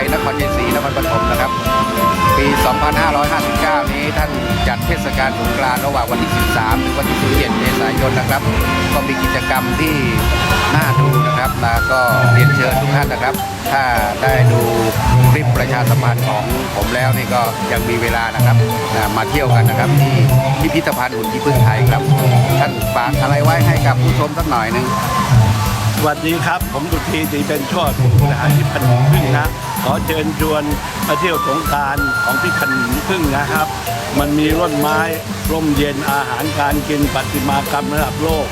ยนครชัยศรีนครปฐมนะครับ ปี 2559 นี้ท่านจัดเทศกาลสงกรานต์ระหว่างวันที่ 13 ถึงวันที่ 17 เมษายนนะครับ ก็มีกิจกรรมที่น่าดูนะครับนะก็เรียนเชิญทุกท่านนะครับ ถ้าได้ดูคลิปประชาสัมพันธ์ของผมแล้วนี่ก็ยังมีเวลานะครับมาเที่ยวกันนะครับที่พิพิธภัณฑ์หุ่นขี้ผึ้งไทยครับ ท่านฝากอะไรไว้ให้กับผู้ชมสักหน่อยหนึ่งสวัสดีครับ ผมดุทีตีเป็นโชดผู้บริหารที่พันหญิพึ่งนะ ขอเชิญชวนมาเที่ยวสงกรารของที่พันหญิงพึ่งนะครับ มันมีร่มไม้ร่มเย็นอาหารการกินประติมากรรมระดับโลก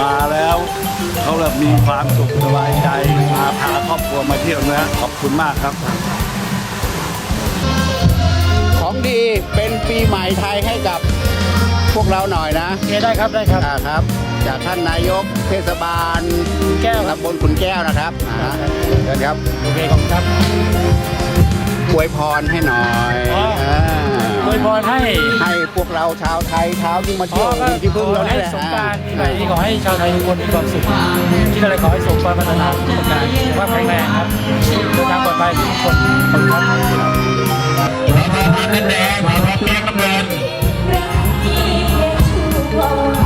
มาแล้วเขาแบบมีความสุขสบายใจมาพาครอบครัวมาเที่ยวนะขอบคุณมากครับ ของดีเป็นปีใหม่ไทยให้กับพวกเราหน่อยนะโอเคได้ครับได้ครับอ่าครับ จากท่านนายกเทศบาลแก้วครับตำบลขุนแก้วนะครับอ่าเชิญครับโอเคขอบคุณครับ อวยพรให้หน่อยอ๋ออ่าอวยพรให้ให้พวกเราชาวไทยชาวที่มาเที่ยวขอที่พึ่งเราให้นี่แหละสงกรารปีใหม่นี้ขอให้ชาวไทยทุกคนมีความสุขคิดอะไรขอให้สมความปรารถนาทุกประการสุขภาพแข็งแรงครับเดินทางปลอดภัยทุกคนขอบคุณครับเ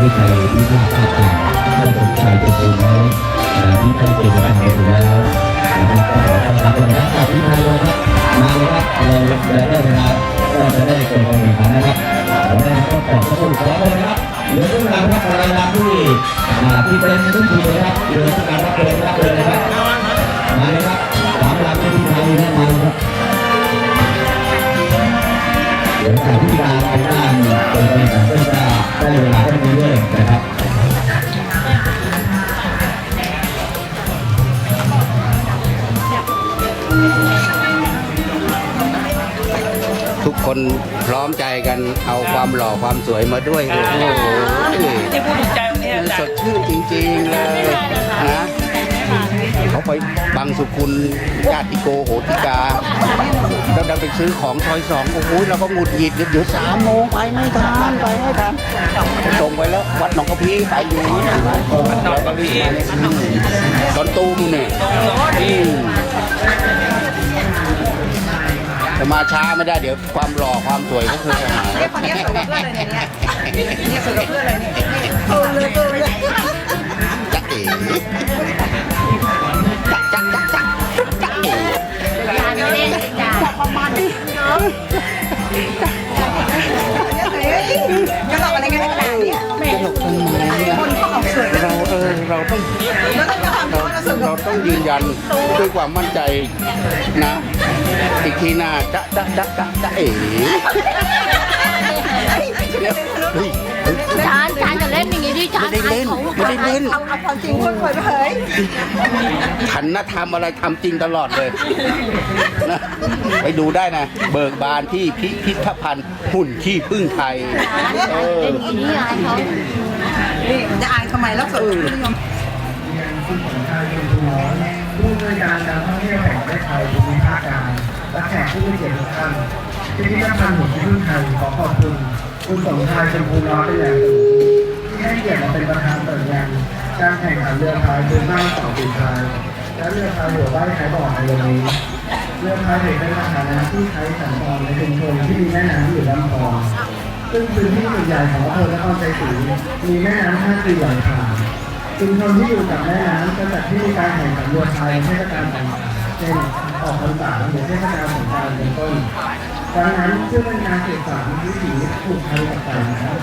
การที่เพื่อนที่ใจวิพากษ์ภาคกลางท่นสมชายจะคุณแล้วที่ท่านเป็นประธา ได้เวลาได้วยนะครับทุกคนพร้อมใจกันเอาความหล่อความสวยมาด้วยโอ้โหที่พูดถูกใจวันนี้สดชื่นจริงๆเลยนะ เขาไปบังสุกุลญาติโกโหติกาแล้วดันไปซื้อของซอยสองโอ้โหเราก็หงุดหงิดเดี๋ยวสามโมงไปไม่ทันไปไม่ทันส่งไปแล้ววัดหนองกระพีไปอยู่วัดหนองกระพีตอนตูมเนี่ยอืมจะมาช้าไม่ได้เดี๋ยวความหล่อความสวยก็คือจะหายคนนี้สูงกับเพื่อนเลยเนี่ยเนี่ยสูงกับเพื่อนเลยเนี่ยโตเลยโตเลยจ๊ะเอ๋ ต้องยืนยันด้วยความมั่นใจนะ อีกทีหน้าจ๊ะจ๊ะจ๊ะจ๊ะจ๊ะเอ๋เฮ้ย จานจานจะเล่นอย่างนี้ดิจานไม่ได้เล่นขายของไม่ได้เล่น เอาเอาความจริงคนเผยเผยฉันนะทำอะไรทำจริงตลอดเลยนะไปดูได้นะ เบิกบานที่พิพิธภัณฑ์หุ่นขี้พึ่งไทย เออ เล่นอย่างนี้อายเขา นี่จะอายทำไมแล้วสดนิุณสมชายมผู้บริการการท่องเที่ยวแห่งประเทศไทยภูมิภาคกลางและแขกผู้มีเกียรติทุกท่านที่พิพิธภัณฑ์หุ่นขี้ผึ้งไทยขอขอบคุณคุณสมชายชมพูน้อยเป็นอย่างสูงที่ให้เกียรติมาเป็นประธานเปิดงานการแข่งขันเรือพายพื้นบ้านสองปีพายและเรือพายหัวใบขายบ่อในวันนี้เรือพายเด็กเป็นสถานะที่ใช้สัญจรในชุมชนที่มีแม่น้ำอยู่ลำคลองซึ่งพื้นที่ส่วนใหญ่ของอำเภอนครชัยศรีมีแม่น้ำท่าจีไหลผ่าน ชุมชนที่อยู่กับแม่น้ำก็จัดที่มีการแข่งขันเรือพายเทศกาลต่างๆเช่นออกพรรษาหรือเทศกาลสงกรานต์เป็นต้นดังนั้นเพื่อเป็นการสืบสานวิถีถูกไทยกับต่างนะครับ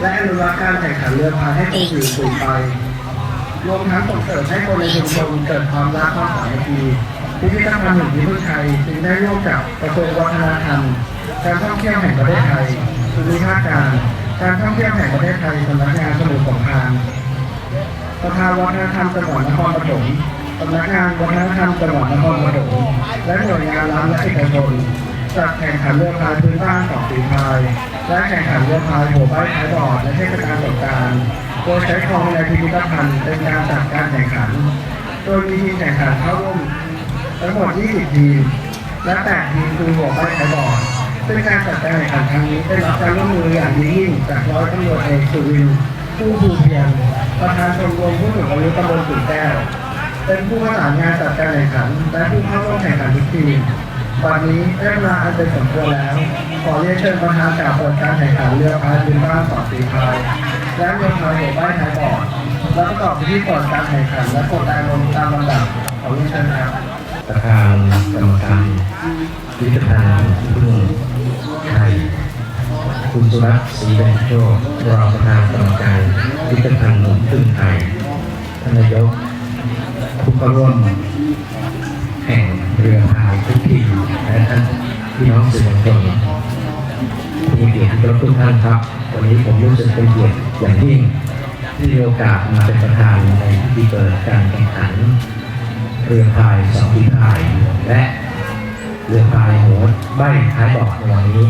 และอนุรักษ์การแข่งขันเรือพายให้คงอยู่สืบไปรวมทั้งส่งเสริมให้คนในชุมชนเกิดความรักความสามัคคีพิพิธภัณฑ์หุ่นยิ้มไทยจึงได้ร่วมกับกระทรวงวัฒนธรรมการท่องเที่ยวแห่งประเทศไทยภูมิภาคกลางการท่องเที่ยวแห่งประเทศไทยสำนักงานสมุทรสงคราม สภานวัฒนธรรมจังหวัดนครปฐมสำนักงานวัฒนธรรมจังหวัดนครปฐมและหน่วยงานรัฐและเอกชนจัดแข่งขันเรือพายพื้นบ้านสองฝีพาย และแข่งขันเรือพายหัวใบท้ายบอร์ดและเทศกาลสงการโดยใช้คลองในพิพิธภัณฑ์เป็นการจัดการแข่งขัน โดยมีทีมแข่งขันเข้าร่วมทั้งหมด 20 ทีม และ8ทีมคือหัวใบท้ายบอร์ดซึ่งการจัดการแข่งขันครั้งนี้ได้รับการร่วมมืออย่างดียิ่งจากร้อยตำรวจเอกสุรินทร์ผู้ภูเพียร ประธานชมรมผู้สูงอายุตำบลสุนแก้ว เป็นผู้ประสานงานจัดการแข่งขัน และผู้เข้าร่วมแข่งขันทุกทีมวันนี้ได้เวลาอันเป็นสมควรแล้ว ขอเรียนเชิญประธานกล่าวเปิดการแข่งขันเรือพายพื้นบ้านสองสีพายและเรือพายหัวใบท้ายบอดและประกอบพิธีก่อนการแข่งขันและกดอารมณ์ตามลำดับขอเรียนเชิญครับประธานกรรมการพิพิธภัณฑ์พึ่ง คุณสุรัตน์ศรีเป็นโชครองประธานกรรมการพิพิธภัณฑ์พึ่งไทยท่านนายกผู้เข้าร่วมแข่งเรือพายทุกทีมและท่านพี่น้องสื่อมวลชนผู้มีเกียรติที่เคารพทุกท่านครับ วันนี้ผมรู้สึกเป็นเกียรติอย่างยิ่งที่มีโอกาสมาเป็นประธานในพิธีเปิดการแข่งขันเรือพายสองฝีพายและเรือพายโหัวใบท้ายบอกในวันนี้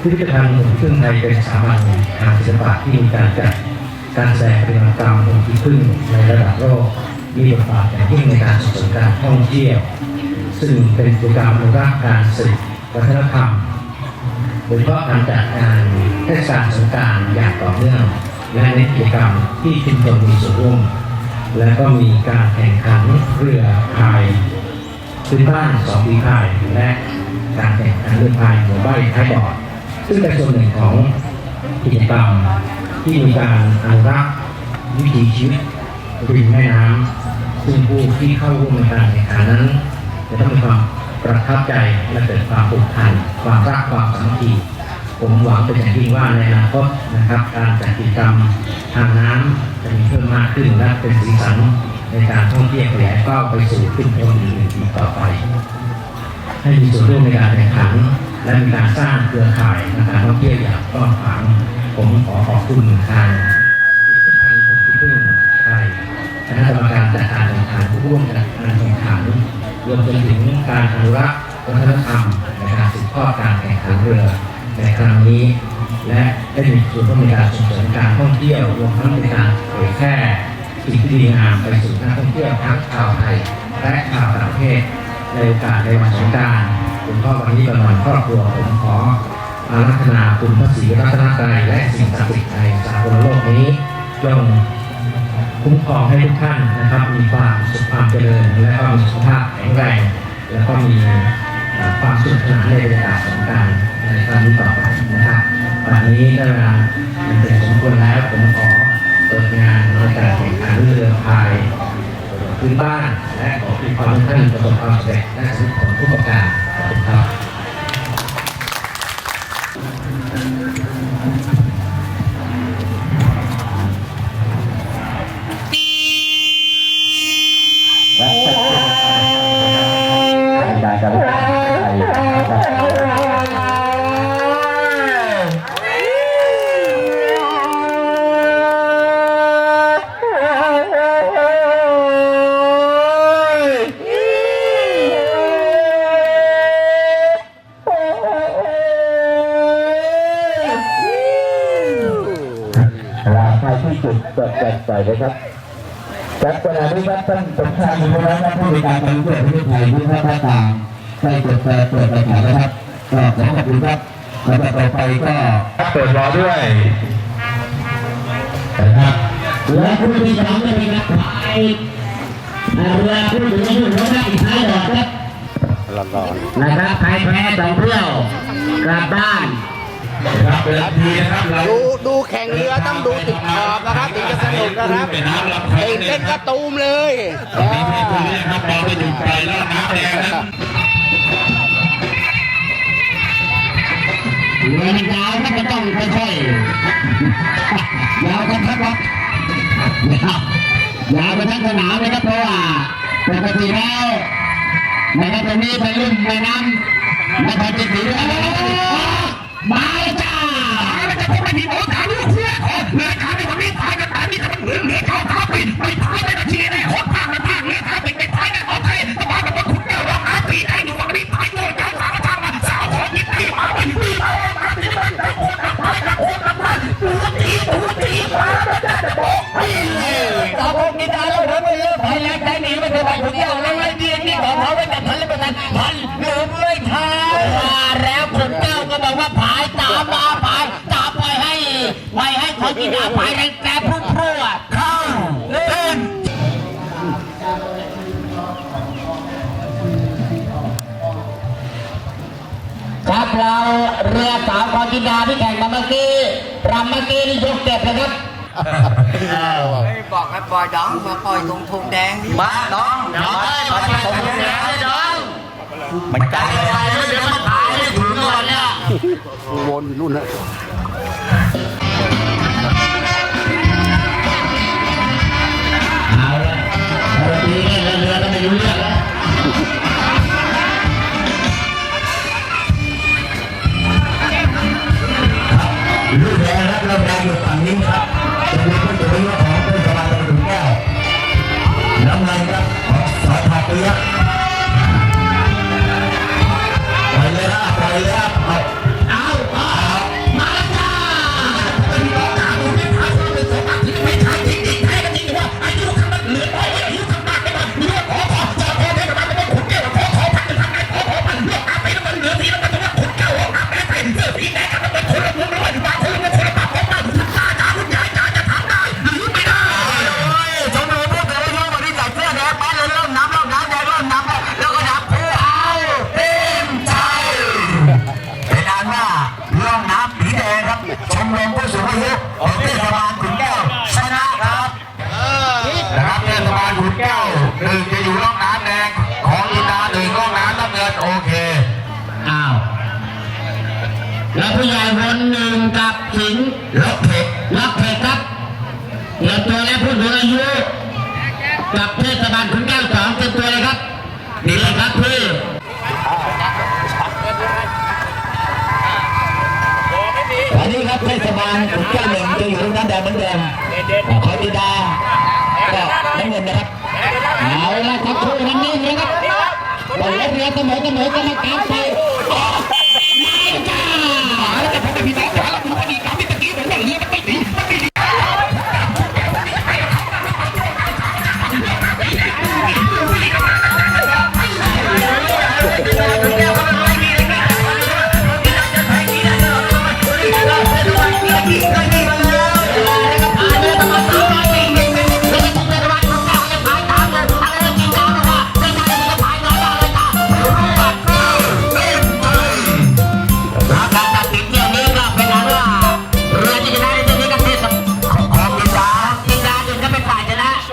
พิพิธภัณฑ์หนุ่มพึ่งไทยเป็นสถาบันทางศิลปะที่มีการจัดการแสดงเประติมากรรมหนุ่มพึ่งในระดับโลกมีบทบาทอย่างยิ่งในการส่งเสริมการท่องเที่ยว ซึ่งเป็นกิจกรรมอนุรักษ์การสื่อวัฒนธรรมโดยเฉพาะการจัดงานเทศกาลสงการอย่างต่อเนื่องและในกิจกรรมที่ชุมชนมีส่วนร่วมและก็มีการแข่งขันเรือพายพื้นบ้านสองปีพายและการแข่งขันเรือพายหัวใบท้ายบอด ซึ่งเป็นส่วนหนึ่งของกิจกรรมที่มีการอนุรักษ์วิถีชีวิตริมแม่น้ำซึ่งผู้ที่เข้าร่วมในการแข่งขันนั้น จะต้องมีความประทับใจและเกิดความผูกพันความรักความสามัคคีผมหวังเป็นอย่างยิ่งว่าในอนาคตนะครับ การจัดกิจกรรมทางน้ำจะมีเพิ่มมากขึ้นและเป็นสีสันในการท่องเที่ยวขยายเป้าไปสู่ขึ้นคนอื่นๆอีกต่อไป ให้มีส่วนร่วมในการแข่งขัน และมีการสร้างเครือข่ายในการท่องเที่ยวอย่างกว้างขวางผมขอขอบคุณทางพิพิธภัณฑ์ผมที่พึ่งไทยคณะกรรมการจัดการแข่งขันผู้ร่วมจัดการแข่งขันรวมไปถึงการอนุรักษ์วัฒนธรรมในการสืบทอดการแข่งขันเรือในครั้งนี้ และได้มีส่วนร่วมในการส่งเสริมการท่องเที่ยวรวมทั้งในการเผยแพร่สิ่งที่ดีงามไปสู่นักท่องเที่ยวทั้งชาวไทยและชาวต่างประเทศในโอกาสในวันสงกรารคุ ณพ่อวันนี้เป็นวันครอบครัวผมขออารัธนาคุณพระศรีรัตนตรัยและสิ่งศักดิ์สิทธิ์ในสากลโลกนี้จงคุ้มครองให้ทุกท่านนะครับ มีความสุขความเจริญ และก็มีสุขภาพแข็งแรง แล้วก็มีความสุขสนานในบรรยากาศสงการในครั้งนี้ต่อไปนะครับวันนี้ได้เวลามันเป็นสมควรแล้วผมขอเปิดงานในการแข่งขันเรือพายพื้นบ้านและขอให้ความทุกท่านประสบความสำเร็จและสำเร็จผลทุกประการ ข ที่จุดเปิดแจกจ่ายนะครับจากขณะนี้ครับท่านสมชายมีพนักงานผู้บริการการท่องประเทศไทยที่ท่านต่างได้เปิดเปิดเปิดประกาศนะครับก็ขอขอบคุณครับแล้วก็ต่อไปก็เปิดรอด้วยนะครับและผู้ที่สองจะเป็นนักพายเรือผู้ถึงอายุหัวหน้าอีกท้ายดอกครับนะครับใครแพ้สองเที่ยวกลับบ้าน ครับเป็นทีนะครับเราดูดูแข่งเรือต้องดูติดขอบนะครับถึงจะสนุกนะครับตื่นเต้นกระตูมเลยอ่าครับเราไปถึงไปแล้วน้ำแดงนะเรือยาวก็ไม่ต้องค่อยๆยาวกันทั้งวัดยาวยาวไปทั้งสนามเลยครับเพราะว่าปกติแล้วนะครับตรงนี้เป็นรุ่นแม่น้ำนครศรีธรร มาจ้าไม่จะพูดไม่มีหมอถามลูกเสียคนเลยขายในวันนี้ตายกันตายนี่จะเป็นเหมือนเหลือเขาท้าปิดไปท้ายไม่ตะเชียร์ได้หดภางไม่ภางเหลือท้าปิดไม่ท้ายนด้หดไทยต้องมาแบบคุณเนี่ยร้องหาปีไอ้หนูวันนี้ตายโง่กจ้าสาวทางมาสาวของนิ้มที่มาไม่ดีมาไม่ดีมาไม่คนละไปละคนละไปหัวตีหัวตีมาแล้าจะบอกให้เลยตาบอกนี่ตาเราเดินไปเยอไปแล้วใครหนีไม่เคยไปคนเดียาแล้วไอ้เดียนี่ขอเขาไว้แต่พันละประกันพันหรือไม่ท้ามาแล้วคนเจ้าก็บอกว่า ยในแต่พุ่งพรวดเข้าเล่นครับเราเรือสาวกอกินดาที่แข่งมาเมื่อกี้รำเมื่อกี้นี่ยกเก็บเลยครับบอกให้ปล่อยดองมาปล่อยตรงธงแดงนี่มาน้องน้องมาที่ผมเนี่ยน้องมันใจใจแล้วเดี๋ยวมันตายไม่ถึงก่อนเนี่ยวนอยู่นู่นนะ ดีเล่นเรือก็ไม่รู้เรื่องแล้วลูกแดงครับลูกแดงอยู่ฝั่งนี้ครับจะมีผู้ถือของเป็นสมา หนึ่งจะอยู่ร่องน้ำแดงของอินดาหนึ่งร่องน้ำน้ำเงินโอเค อ้าว แล้วผู้ใหญ่วนหนึ่งกับสิงห์ล็อกเพชรล็อกเพชรครับเตรียมตัวแล้วผู้สูงอายุกับเทศบาลขุนแก้วสองเตรียมตัวเลยครับนี่เลยครับพี่วันนี้ครับเทศบาลขุนแก้วหนึ่งจะอยู่ตรงนั้นแดงเหมือนเดิมคอยดีดา เอาละทักคู่นั้นนิ่งเลยครับบอลเรือเสมอเสมอกรรมการไปไม่จ้าแล้วแต่พักพี่น้องขว